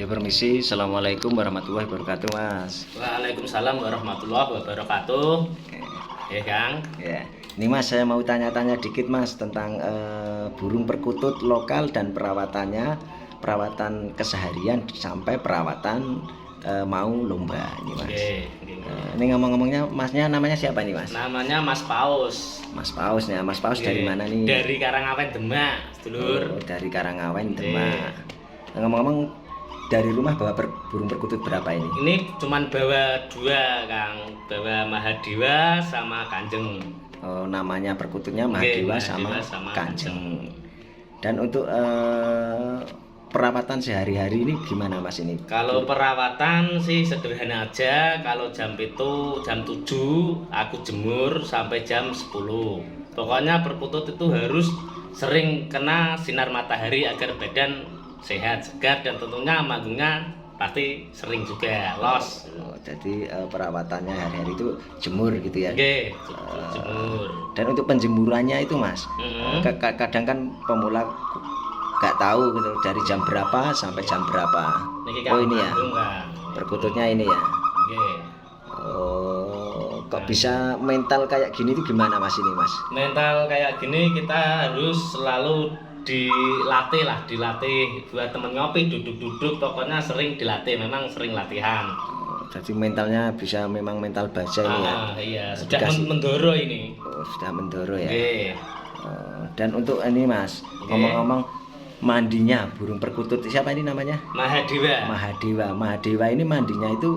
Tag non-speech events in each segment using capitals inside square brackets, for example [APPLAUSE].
Ya permisi, Assalamualaikum warahmatullahi wabarakatuh Mas Waalaikumsalam warahmatullahi wabarakatuh. Ya Kang. Ya, ini Mas saya mau tanya-tanya dikit Mas tentang eh, burung perkutut lokal dan perawatannya Perawatan keseharian sampai perawatan eh, mau lomba ini Mas Oke. oke. Eh, Ini ngomong-ngomongnya Masnya namanya siapa nih Mas? Namanya Mas Paus. Mas Paus ya, Mas Paus dari mana nih? Dari Karangawen Demak, sedulur. Oh, dari Karangawen. Demak Nah, Ngomong-ngomong dari rumah bawa per- burung perkutut berapa ini? Ini cuman bawa dua, Kang. Bawa Mahadewa sama Kanjeng. Oh, namanya perkututnya Oke, Mahadewa Mahadewa sama, sama Kanjeng. Dan untuk eh, perawatan sehari-hari ini gimana Mas ini? Kalau perawatan sih sederhana aja. Kalau jam itu jam 7 aku jemur sampai jam 10. Pokoknya perkutut itu harus sering kena sinar matahari agar badan sehat, segar dan tentunya manggungnya pasti sering juga los. Oh, jadi eh, perawatannya hari-hari itu jemur gitu ya. Oke, jemur. Dan untuk penjemurannya itu Mas, ka- ka- kadang kan pemula nggak tahu gitu dari jam berapa sampai jam berapa. Niki Oh ini ya, perkututnya ini ya. Oke. Oh, kok bisa mental kayak gini itu gimana Mas ini Mas? mental kayak gini kita harus selalu dilatih lah dilatih buat temen ngopi duduk-duduk pokoknya sering dilatih memang sering latihan Oh, jadi mentalnya bisa memang mental baja ini ya. ah, iya sudah Dikasih- men- mendoro ini Oh, sudah mendoro ya. oke Oh, dan untuk ini Mas, Oke. ngomong-ngomong mandinya burung perkutut siapa ini namanya? Mahadewa Mahadewa. Mahadewa ini mandinya itu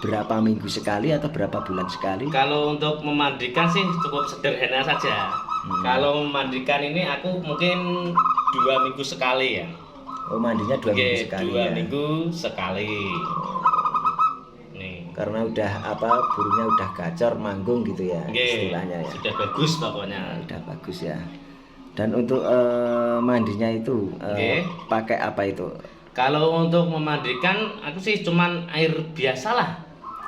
berapa minggu sekali atau berapa bulan sekali? kalau untuk memandikan sih cukup sederhana saja Hmm. kalau memandikan ini aku mungkin dua minggu sekali ya Oh, mandinya dua oke minggu sekali dua ya. minggu sekali nih Karena udah apa burungnya udah gacor manggung gitu ya Oke, istilahnya ya. sudah bagus pokoknya Udah bagus ya. Dan untuk eh, mandinya itu Oke. pakai apa itu? Kalau untuk memandikan, aku sih cuman air biasa lah,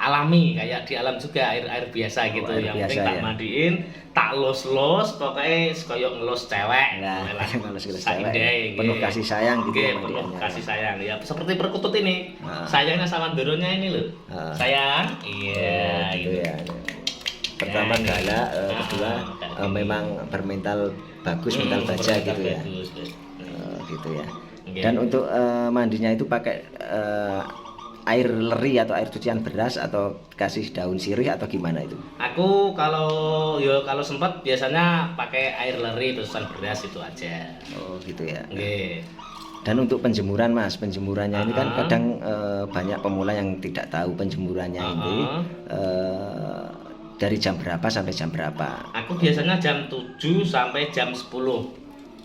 alami kayak di alam juga air air biasa gitu. Oh, air yang biasa penting tak ya. mandiin, tak los los, pokoknya koyok ngelos cewek. Nah, [LAUGHS] ngelus-ngelus saindai, cewek. Penuh nggih. kasih sayang gitu Nggih, ya penuh mandiannya. kasih sayang. Ya seperti perkutut ini, Ah. sayangnya sama doronya ini loh. Ah. Sayang, iya Oh, gitu. ya. Pertama Ya, galak, eh, Ah, kedua gini. memang bermental bagus, Hmm, mental baja gitu ya. bagus. Eh, gitu ya. Dan untuk eh, mandinya itu pakai air leri atau air cucian beras atau kasih daun sirih atau gimana itu? Aku kalau yo kalau sempat biasanya pakai air leri terusan beras itu aja. Oh gitu ya. Oke. Dan untuk penjemuran mas, penjemurannya ini kan Ah. kadang eh, banyak pemula yang tidak tahu penjemurannya ini Ah. eh, dari jam berapa sampai jam berapa? Aku biasanya jam 7 sampai jam 10.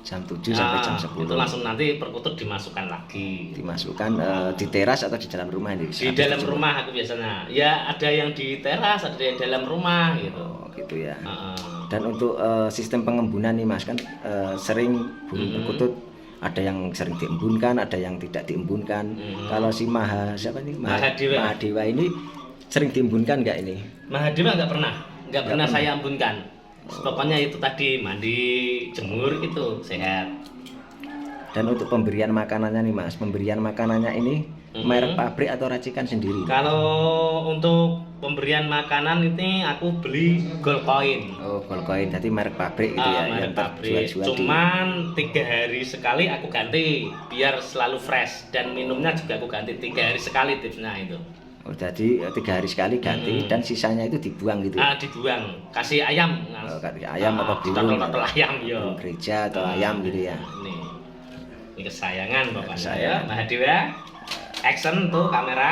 Jam 7 sampai jam Ah, 10 Itu langsung nanti perkutut dimasukkan lagi. dimasukkan eh, di teras atau di dalam rumah ini? Di dalam rumah aku biasanya. Ya ada yang di teras, ada yang dalam rumah gitu. Oh gitu ya. Ah, Dan untuk eh, sistem pengembunan nih mas kan eh, sering burung Mhm. perkutut ada yang sering diembunkan, ada yang tidak diembunkan. Mhm. Kalau si Maha siapa nih? Mahadewa. Mahadewa ini sering diembunkan nggak ini? Mahadewa nggak pernah, nggak pernah pernah. saya ambunkan. Pokoknya itu tadi mandi, jemur itu sehat. Dan untuk pemberian makanannya nih mas, pemberian makanannya ini Mhm. merek pabrik atau racikan sendiri? Kalau untuk pemberian makanan ini aku beli gold coin. Oh, Golcoin, jadi merek pabrik itu Ah, ya, merek yang pabrik. Cuman tiga hari sekali aku ganti biar selalu fresh dan minumnya juga aku ganti tiga hari sekali tipsnya itu. Oh, jadi eh, tiga hari sekali ganti Mhm. dan sisanya itu dibuang gitu. ya? Ah dibuang, kasih ayam. Oh, kasih ayam Ah, atau burung, total-total ayam yo. burung gereja atau ayam gitu ya. Ini, ini kesayangan pokoknya Kesayangan. ya, Mahadewa. Action tuh kamera.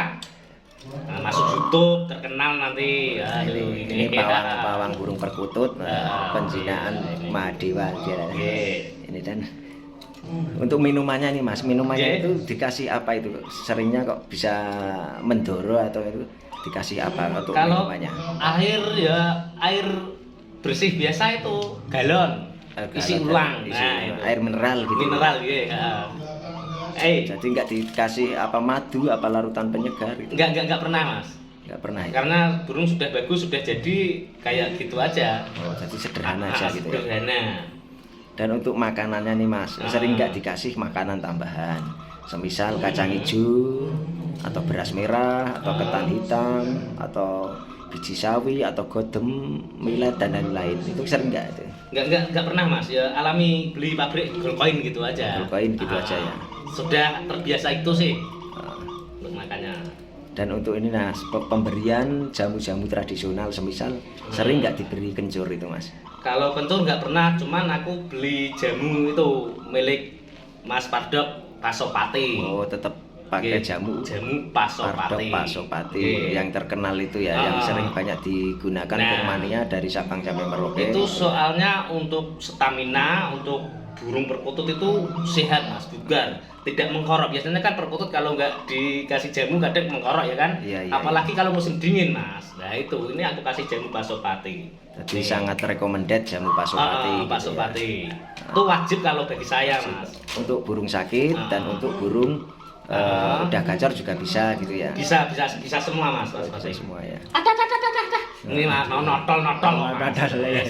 Nah, masuk YouTube terkenal nanti. Aduh, ini, ini pawang pawang burung perkutut eh, Ah, penjinaan ini. Mahadewa dia. Oke. ini dan untuk minumannya nih mas minumannya Oke. itu dikasih apa itu seringnya kok bisa mendoro atau itu dikasih apa untuk Kalau minumannya air ya air bersih biasa itu galon Eh, isi galon, ulang. isi Nah, itu. air mineral gitu mineral ya. Eh, jadi nggak dikasih apa madu apa larutan penyegar gitu enggak enggak enggak pernah, Mas. nggak pernah ya Karena burung sudah bagus sudah jadi kayak gitu aja. oh, jadi sederhana Ah, aja gitu ya Sederhana. Dan untuk makanannya nih mas Ah. sering nggak dikasih makanan tambahan. Semisal kacang hijau atau beras merah atau ketan hitam atau biji sawi atau godem millet dan lain-lain. Itu sering nggak itu? Nggak, nggak, nggak pernah mas, ya alami beli pabrik gold coin gitu aja. Gold coin gitu Ah, aja ya. Sudah terbiasa itu sih. Nah, untuk makannya. Dan untuk ini nah pe- pemberian jamu-jamu tradisional semisal sering nggak diberi kencur itu mas Kalau kencur nggak pernah, cuman aku beli jamu itu milik Mas Pardok Pasopati oh tetap pakai jamu. Jamu Pasopati. Pasopati. Nggih. yang terkenal itu ya yang Ah. sering banyak digunakan Nah. kurmania dari Sabang sampai Merauke. Itu soalnya untuk stamina untuk burung perkutut itu sehat mas. Bugar. Tidak mengkorok biasanya kan perkutut kalau nggak dikasih jamu kadang mengkorok ya kan? Iya, iya, apalagi kalau musim dingin mas. Nah itu. Ini aku kasih jamu pasopati. Jadi Nih. sangat recommended jamu Pasopati Ah, gitu ya. pasopati. Itu wajib kalau bagi saya mas. Untuk burung sakit dan Ah. untuk burung eh, Ah. udah gacor juga bisa gitu ya bisa bisa bisa semua mas bisa mas Pasopati. semua ya ini mas no, notol notol mas. Notol, ya. [LAUGHS]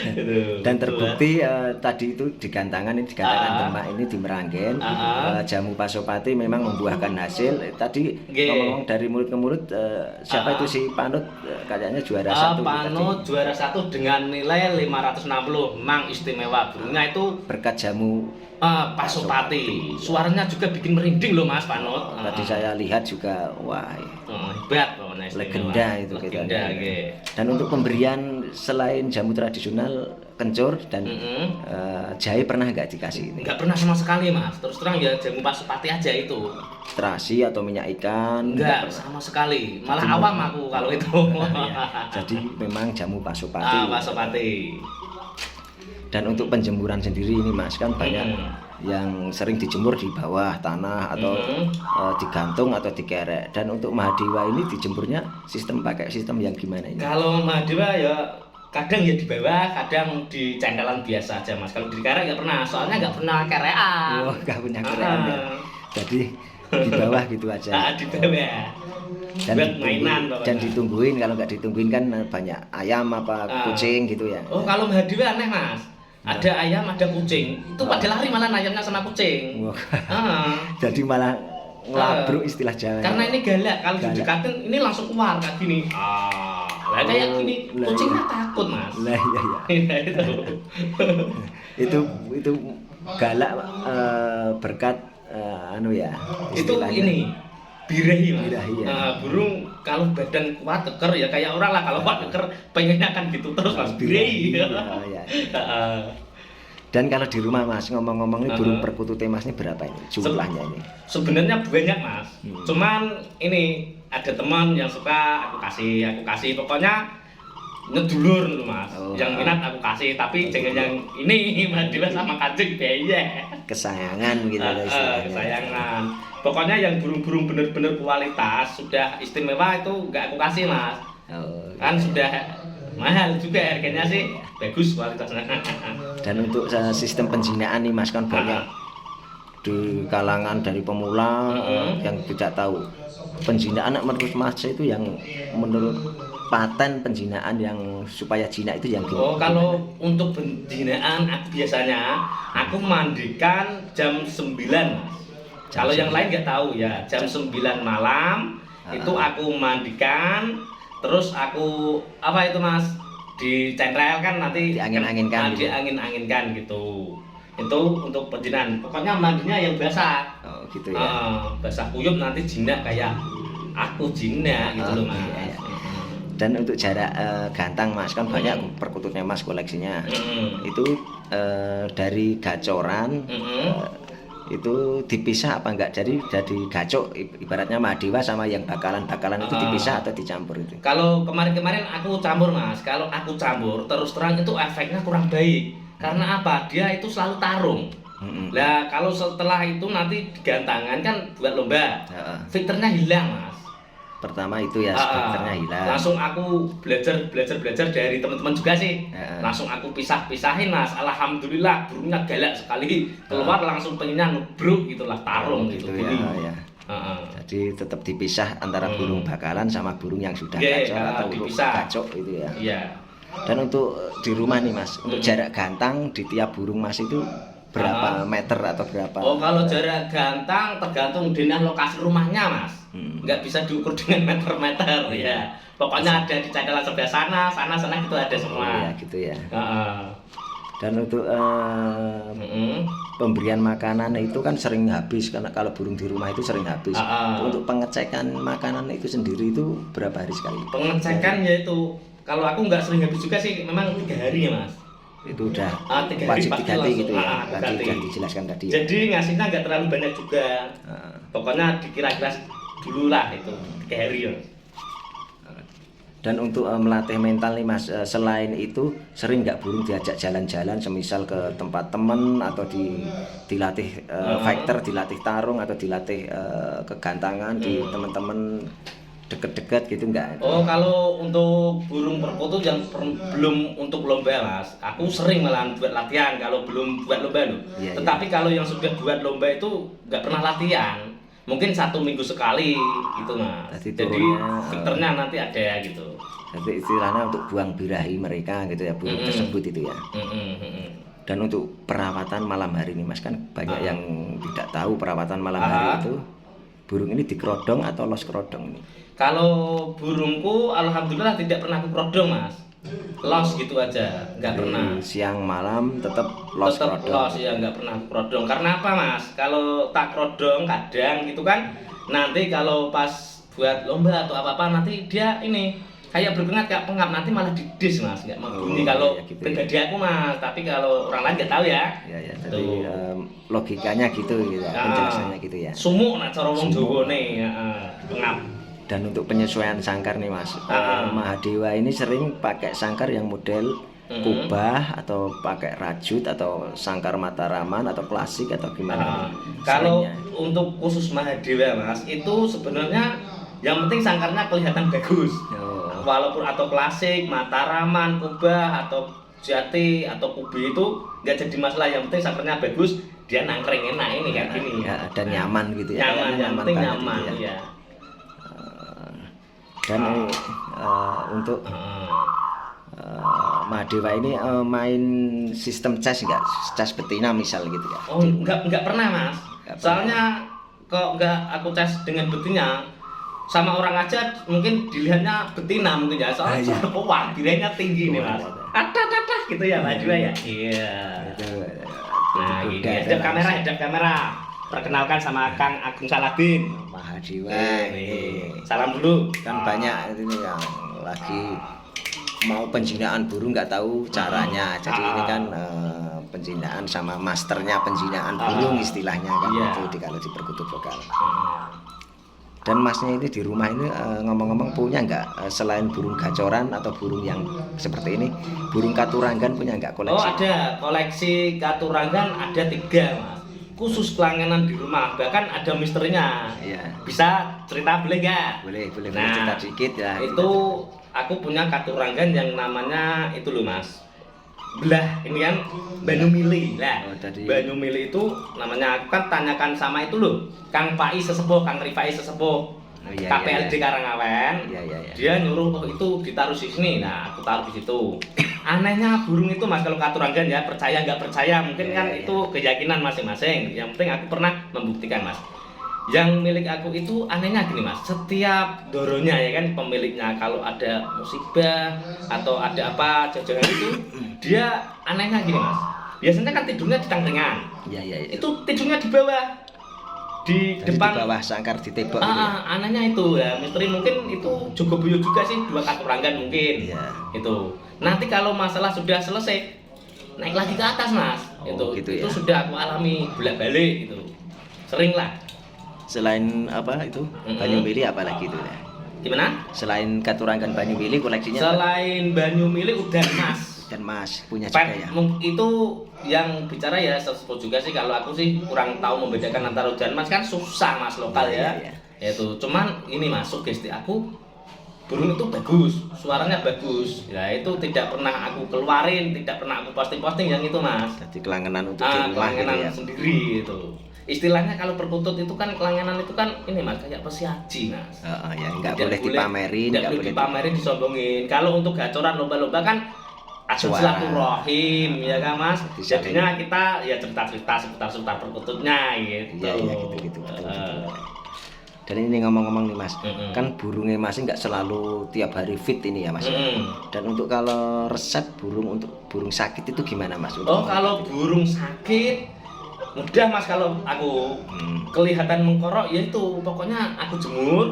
Gitu. dan terbukti eh, tadi itu di Gantangan ini di Gantangan Ah. Demak ini di Meranggen Ah. eh, jamu Pasopati memang membuahkan hasil tadi ngomong dari mulut ke mulut eh, siapa Ah. itu si Panut eh, kayaknya juara Ah, satu Panut tadi. juara satu dengan nilai 560 memang istimewa burungnya itu berkat jamu ah, pasopati. Suaranya juga bikin merinding loh mas Panut. Oh, tadi saya lihat juga wah Ah, hebat pokoknya istimewa. legenda itu kita legenda nggih. dan untuk pemberian selain jamu tradisional kencur dan Mm-mm. eh, jahe pernah nggak dikasih ini? Nggak pernah sama sekali mas. Terus terang ya jamu pasopati aja itu. Terasi atau minyak ikan? Enggak pernah. sama sekali. Malah awam aku kalau itu. jadi memang jamu pasopati. Ah, pasopati dan untuk penjemuran sendiri ini mas kan banyak Mm. yang sering dijemur di bawah tanah atau eh, digantung atau dikerek dan untuk mahadiwa ini dijemurnya sistem pakai sistem yang gimana ini Kalau Madewa ya kadang ya di bawah, kadang di cengkelan biasa aja mas. Kalau di karek nggak pernah, soalnya nggak pernah kerean. oh nggak punya kerean ya Ah. jadi di bawah gitu aja Ah, di bawah. dan Buat ditungguin, mainan dan ditungguin kalau nggak ditungguin kan banyak ayam apa Ah. kucing gitu ya Oh kalau Madewa aneh mas. Ada ayam, ada kucing. Itu pada lari malah ayamnya sama kucing. Wah, Ah. jadi malah ngelabruk istilah Jawa Karena ini galak, kalau didekatin ini langsung keluar kayak gini. Ah, lah kayak Oh, gini lah, kucingnya iya. takut mas. lah iya iya [LAUGHS] Iya, itu. [LAUGHS] itu itu galak eh, berkat eh, anu ya itu ini birahi mas Birahi, ya. Nah, burung kalau badan kuat keker ya kayak orang lah. Kalau kuat keker pengennya kan gitu terus mas Iya, [LAUGHS] iya. Heeh. dan kalau di rumah mas ngomong-ngomong ini burung perkutut mas ini berapa ini? Jumlahnya ini? sebenarnya banyak mas. Hmm. cuman ini ada teman yang suka aku kasih aku kasih. Pokoknya ngedulur mas. Oh. yang minat aku kasih. Tapi jangan yang ini Madila sama kancing beye kesayangan gitu Ah, ada ah, istilahnya. kesayangan pokoknya yang burung-burung bener-bener kualitas sudah istimewa itu nggak aku kasih mas Oh, kan iya. sudah mahal juga harganya sih bagus kualitasnya [LAUGHS] dan untuk sistem penjinaan nih mas kan banyak di kalangan dari pemula Mm-mm. yang tidak tahu penjinaan menurut mas itu yang menurut paten penjinaan yang supaya jinak itu yang oh kalau untuk penjinaan aku biasanya aku mandikan jam 9 mas Jam kalau yang 9. lain nggak tahu ya jam 9 malam Ah. itu aku mandikan terus aku apa itu mas dicengkel kan nanti Diangin-anginkan Ah, gitu. diangin-anginkan gitu itu untuk penjinan pokoknya mandinya yang basah oh gitu ya Ah, basah kuyup nanti jinak kayak aku jinak gitu loh Oh, mas iya, iya. Dan untuk jarak eh, gantang mas kan banyak Mm. perkututnya mas koleksinya Mm-mm. itu eh, dari gacoran Mm-mm. eh, itu dipisah apa enggak jadi jadi gacok ibaratnya Madewa sama yang bakalan-bakalan itu Ah. dipisah atau dicampur itu Kalau kemarin-kemarin aku campur mas, kalau aku campur terus terang itu efeknya kurang baik. Karena apa? Dia itu selalu tarung. Lah kalau setelah itu nanti digantangan kan buat lomba, Heeh. filternya hilang mas. Pertama itu ya Ah, ah. filternya hilang Langsung aku belajar belajar belajar dari teman-teman juga sih. Heeh. Langsung aku pisah-pisahin mas. Alhamdulillah burungnya galak sekali. Keluar langsung pengennya nubruk gitulah tarung gitu. gitu ya, ya. Heeh. jadi tetap dipisah antara Hmm. burung bakalan sama burung yang sudah Iya, gacor ah, atau burung dipisah. gacok itu ya Iya. dan untuk eh, di rumah nih mas untuk Mm. jarak gantang di tiap burung mas itu berapa meter atau berapa Oh kalau jarak gantang tergantung dengan lokasi rumahnya mas Hmm. nggak bisa diukur dengan meter-meter ya pokoknya ada di cadalan sebelah sana sana sana gitu ada Oh, semua ya gitu ya Heeh. dan untuk eh, Mm-mm. pemberian makanan itu kan sering habis karena kalau burung di rumah itu sering habis ah. untuk pengecekan makanan itu sendiri itu berapa hari sekali pengecekan yaitu kalau aku nggak sering habis juga sih memang tiga hari ya mas itu udah Ah, tiga hari wajib diganti gitu ya Ah, tadi dijelaskan tadi ya. jadi ngasihnya nggak terlalu banyak juga Ah. pokoknya dikira-kira dulu lah itu ya Dan untuk eh, melatih mental nih mas, eh, selain itu sering nggak burung diajak jalan-jalan, semisal ke tempat temen atau di dilatih eh, Hmm. fighter, dilatih tarung atau dilatih eh, kegantangan di teman-teman deket-deket gitu nggak? Oh kalau untuk burung perkutut yang per- belum untuk lomba mas, aku sering malah buat latihan kalau belum buat lomba loh. Iya, Tetapi kalau yang sudah buat lomba itu nggak pernah latihan, mungkin satu minggu sekali gitu mas. Jadi turunnya, filternya nanti ada gitu. Jadi istilahnya untuk buang birahi mereka gitu ya burung Mm-mm. tersebut itu ya. Mm-mm, mm-mm. Dan untuk perawatan malam hari ini mas kan banyak Ah. yang tidak tahu perawatan malam Ah. hari itu burung ini dikerodong atau los kerodong ini. Kalau burungku alhamdulillah tidak pernah aku krodong mas, los gitu aja, nggak pernah. siang malam tetap los tetap kerodong. los ya nggak pernah krodong karena apa mas kalau tak krodong kadang gitu kan nanti kalau pas buat lomba atau apa apa nanti dia ini kayak berkeringat kayak pengap nanti malah didis mas nggak mau Oh, kalau iya, gitu ya. pribadi aku mas tapi kalau orang lain nggak tahu ya Ya ya, jadi Tuh. logikanya gitu gitu, ya, penjelasannya gitu ya. sumuk cara wong Sumuk. Jawa nih ya, pengap Dan untuk penyesuaian sangkar nih Mas, Ah. Mahadewa ini sering pakai sangkar yang model Mhm. kubah atau pakai rajut atau sangkar mataraman atau klasik atau Ah, gimana? kalau Seringnya. untuk khusus Mahadewa mas itu sebenarnya yang penting sangkarnya kelihatan bagus Oh, walaupun atau klasik, mataraman, kubah atau jati atau kubi itu nggak jadi masalah yang penting sangkarnya bagus dia nangkring enak ini kayak gini ya, dan nyaman gitu ya. nyaman kayaknya yang penting banget nyaman gitu ya. ya Dan eh, untuk Heeh. eh, Mahadewa ini eh, main sistem cas nggak? Cas betina misal gitu ya? oh nggak nggak pernah mas Nggak pernah. soalnya kok nggak aku tes dengan betina sama orang aja mungkin dilihatnya betina mungkin ya soalnya Ah, iya. [LAUGHS] oh, wah bilangnya tinggi nih mas iya. ada ada gitu ya Pak Jua ya iya eh, nah gini hadap kamera hadap kamera perkenalkan sama Kang Agung Saladin. Mahadewa Nih, ini. salam dulu. Kan banyak ini yang lagi mau penjinaan burung nggak tahu caranya. Jadi ini kan eh, penjinaan sama masternya penjinaan burung Ah. istilahnya kan Iya. itu di kalau di perkutut lokal dan masnya ini di rumah ini eh, ngomong-ngomong punya nggak eh, selain burung gacoran atau burung yang seperti ini burung katuranggan punya nggak Oh koleksi ada koleksi katurangan ada tiga mas khusus pelangganan di rumah. Bahkan ada misterinya. Iya. bisa cerita boleh nggak? boleh boleh boleh Nah, cerita dikit ya. Itu aku punya katurangan yang namanya itu loh mas. Belah ini kan Banyu Mili lah Oh, Banyu Mili itu namanya aku kan tanyakan sama itu loh Kang Pai sesepuh Kang Rifai sesepuh Oh, iya, iya, KPLD iya. Karangawen. Iya, iya, iya. dia nyuruh oh itu ditaruh di sini. Nah aku taruh di situ anehnya burung itu mas kalau katurangan ya percaya nggak percaya mungkin Iya, kan iya. itu keyakinan masing-masing. Yang penting aku pernah membuktikan mas. Yang milik aku itu anehnya gini mas. Setiap doronya ya kan pemiliknya kalau ada musibah atau ada apa jajanan itu dia anehnya gini mas. Biasanya kan tidurnya di tangkringan. Iya iya iya. itu tidurnya di bawah di Jadi depan di bawah sangkar ditebak Ah, gitu ya? ah, anehnya itu ya misteri mungkin itu Jogoboyo juga sih dua katurangan mungkin Iya. itu nanti kalau masalah sudah selesai naik lagi ke atas mas Oh, itu gitu itu ya. sudah aku alami bolak balik itu sering lah Selain apa itu Mm-mm. Banyu Mili apa lagi itu ya? gimana Selain katurangan Banyu Mili koleksinya apa? selain banyu milik udah mas dan Mas punya juga ya. itu yang bicara ya sesepuh juga sih. Kalau aku sih kurang tahu membedakan antara hujan mas. Kan susah mas lokal Iya, ya. iya, itu cuman ini masuk sugesti aku burung itu bagus. Suaranya bagus. Ya itu tidak pernah aku keluarin tidak pernah aku posting posting yang itu mas. Jadi kelangenan untuk ah, gitu kelangenan ya. sendiri itu istilahnya kalau perkutut itu kan kelangenan itu kan ini mas kayak pesiaji mas. Oh, oh, ya nggak boleh dipamerin, nggak boleh boleh dipamerin disombongin. Kalau untuk gacoran lomba-lomba kan Suara. silaturahim ya kan mas Jadi jadinya kita ya cerita-cerita seputar-seputar perkututnya gitu Iya iya gitu gitu betul, betul. Dan ini ngomong-ngomong nih mas, Mm-mm. kan burungnya masih nggak selalu tiap hari fit ini ya mas. mm-mm. Dan untuk kalau resep burung untuk burung sakit itu gimana mas? Untuk oh kalau burung sakit mudah mas kalau aku Hmm. kelihatan mengkorok ya itu pokoknya aku jemur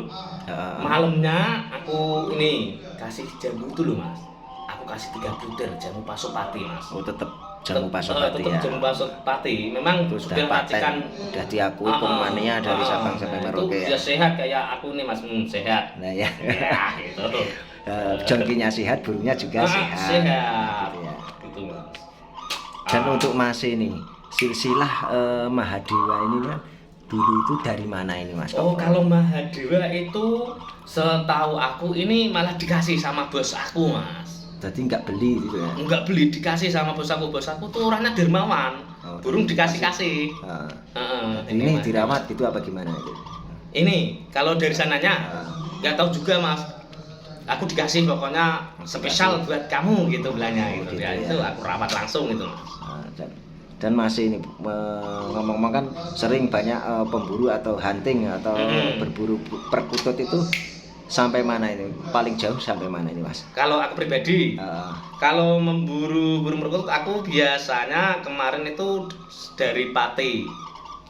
Eh, malamnya aku ini kasih jamu itu loh mas kasih tiga butir jamu pasopati mas. Oh tetap jamu pasopati eh, tetap ya. jamu pasopati memang Itu sudah racikan sudah diakui Ah, pengmania dari ah, Sabang sampai itu Merauke ya. dia sehat kayak aku nih mas. Hmm, sehat. Nah ya, [LAUGHS] ya gitu. [LAUGHS] Eh, jongkinya sehat, burungnya juga Ah, sehat. sehat. Gitu ya. gitu mas. Dan Ah, untuk Mas ini, silsilah eh, Mahadewa ini kan dulu itu dari mana ini Mas? Oh kalau Mahadewa itu setahu aku ini malah dikasih sama bos aku mas Jadi nggak beli gitu ya? Enggak beli dikasih sama bos aku bos aku tuh orangnya dermawan Oh, burung dikasih kasih Ah, Mas. ini dirawat gitu apa gimana itu? ini kalau dari sananya nggak tahu juga mas aku dikasih pokoknya spesial buat kamu gitu bilangnya Oh, gitu, gitu ya. ya. itu aku rawat langsung gitu ah, dan, dan masih ini ngomong-ngomong kan sering banyak eh, pemburu atau hunting atau Mm-mm. berburu perkutut itu sampai mana ini? Paling jauh sampai mana ini Mas? kalau aku pribadi Ah, kalau memburu burung perkutut aku biasanya kemarin itu dari Pati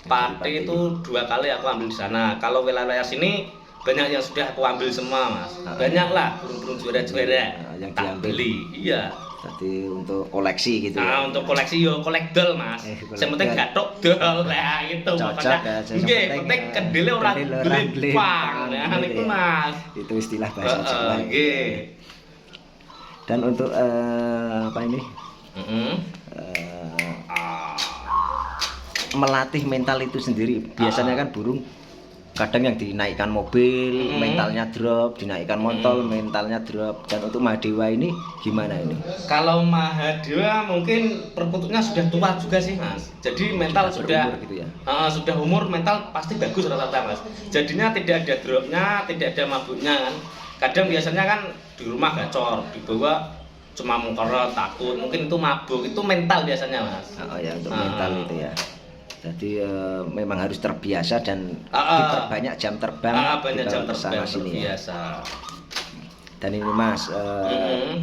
Pati. Pati itu dua kali aku ambil di sana kalau wilayah sini banyak yang sudah aku ambil semua mas Ah. banyak lah burung-burung juara-juara Ah, yang tak diambil. beli iya jadi untuk koleksi gitu Nah, ya? untuk koleksi yo kolek dol, Mas. Eh, Yang penting gatok dol lah itu Cocok, makanya. ya, Nggih, penting, penting eh, kedele ora kedele ora glipang. glipang, Nah, gitu niku ya. Mas. Itu istilah bahasa Jawa. ya. nggih. Dan untuk eh, apa ini? Heeh. Eh, Ah. melatih mental itu sendiri. Biasanya Ah. kan burung kadang yang dinaikkan mobil, Mm. mentalnya drop, dinaikkan motor, mentalnya drop. Dan untuk Mahadewa ini gimana ini? Kalau Mahadewa mungkin perkututnya sudah tua juga sih, Mas. Jadi mental sudah berumur gitu ya. Ah, sudah umur mental pasti bagus rata-rata mas jadinya tidak ada dropnya tidak ada mabuknya kan kadang biasanya kan di rumah gacor dibawa cuma mengkorot takut mungkin itu mabuk itu mental biasanya mas Oh ya untuk Ah. mental itu ya. Jadi eh, memang harus terbiasa dan Ah, ah. diperbanyak jam terbang ah, banyak kita jam terbang sini ya. Dan ini Mas eh,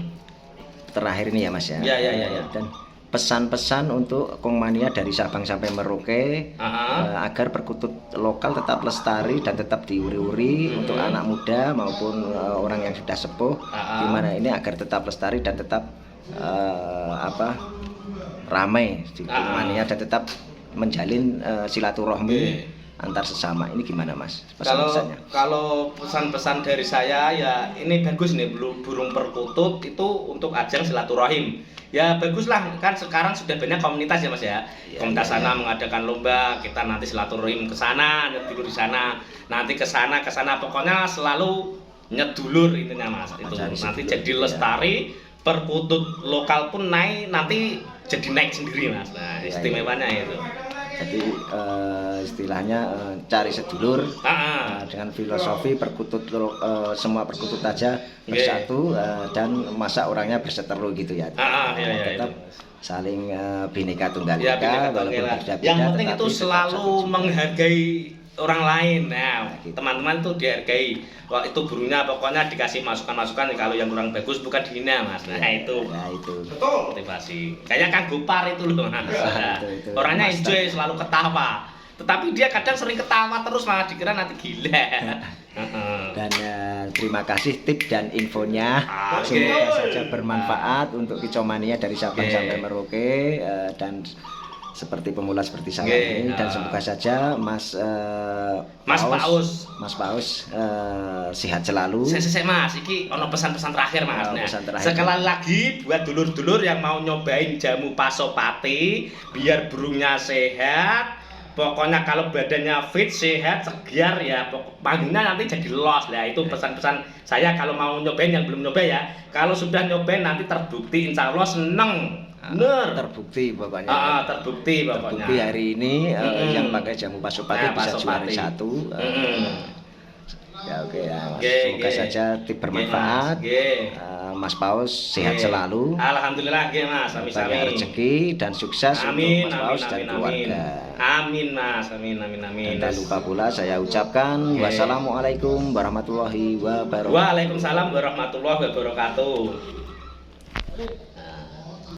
terakhir ini ya Mas ya. Ya, ya, ya, ya. Dan pesan-pesan untuk Kongmania dari Sabang sampai Merauke eh, agar perkutut lokal tetap lestari dan tetap diuri-uri Hmm. untuk anak muda maupun eh, orang yang sudah sepuh Ah. gimana ini agar tetap lestari dan tetap eh, apa ramai di Ah. Kongmania dan tetap menjalin eh, silaturahmi Oke. antar sesama. Ini gimana Mas kalau pesan-pesannya? kalau pesan-pesan dari saya ya ini bagus nih bulu- burung perkutut itu untuk ajang silaturahim. Ya baguslah kan sekarang sudah banyak komunitas ya mas ya. Iya, komunitas iya, sana mengadakan lomba kita nanti silaturahim ke sana nyedulur di sana. Nanti ke sana ke sana. Pokoknya selalu nyedulur intinya mas itu. Mencari nanti sedulur, jadi ya. lestari perkutut lokal pun naik nanti jadi naik sendiri mas. Nah Iya, iya. istimewanya itu jadi eh, istilahnya eh, cari sedulur ah. Nah, dengan filosofi perkutut eh, semua perkutut aja Oke. bersatu eh, dan masa orangnya berseteru gitu ya. Ah, ah, iya, iya, tetap itu. saling eh, bineka tunggal Ya, ika bineka walaupun berbeda-beda. Yang penting itu selalu menghargai orang lain. Nah, Nah, gitu. teman-teman tuh dihargai. Wah, itu burungnya pokoknya dikasih masukan-masukan kalau yang kurang bagus bukan dihina, Mas. Nah, Ya, itu Ya itu. motivasi. Kayak Kang Gopar itu loh, Mas. Nah, itu, itu. Orangnya Master. enjoy selalu ketawa. Tetapi dia kadang sering ketawa terus malah dikira nanti gila. [LAUGHS] Heeh. Dan eh, terima kasih tip dan infonya. Oke. Semoga saja bermanfaat untuk kicomania dari Sabang Oke. sampai Merauke eh, dan seperti pemula seperti saya Oke, ini dan ah. semoga saja Mas eh, Mas Paus. Mas Paus eh, sehat selalu. Saya saya Mas, iki ono pesan-pesan terakhir Mas. Oh, Nah, pesan terakhir. sekali lagi buat dulur-dulur yang mau nyobain jamu pasopati biar burungnya sehat. Pokoknya kalau badannya fit, sehat, segar ya, panggungnya nanti jadi los lah. Itu pesan-pesan saya kalau mau nyobain yang belum nyoba ya. Kalau sudah nyobain nanti terbukti insya Allah seneng. Bener. Terbukti pokoknya. Ah, ah, terbukti pokoknya. Terbukti hari ini eh, Mm-mm. yang pakai jamu pasopati Nah, bisa juara satu. eh, Mm-mm. Ya oke ya Mas. Oke, Semoga oke. saja tip bermanfaat. Mas. Oke. Eh, Mas Paus sehat Oke. selalu. Alhamdulillah nggih Mas, sami. Banyak rezeki dan sukses Amin, untuk Mas amin, Paus dan amin, amin. keluarga. Amin Mas, amin, amin, amin. Dan tak lupa pula saya ucapkan Oke. wassalamualaikum warahmatullahi wabarakatuh. Waalaikumsalam warahmatullahi wabarakatuh.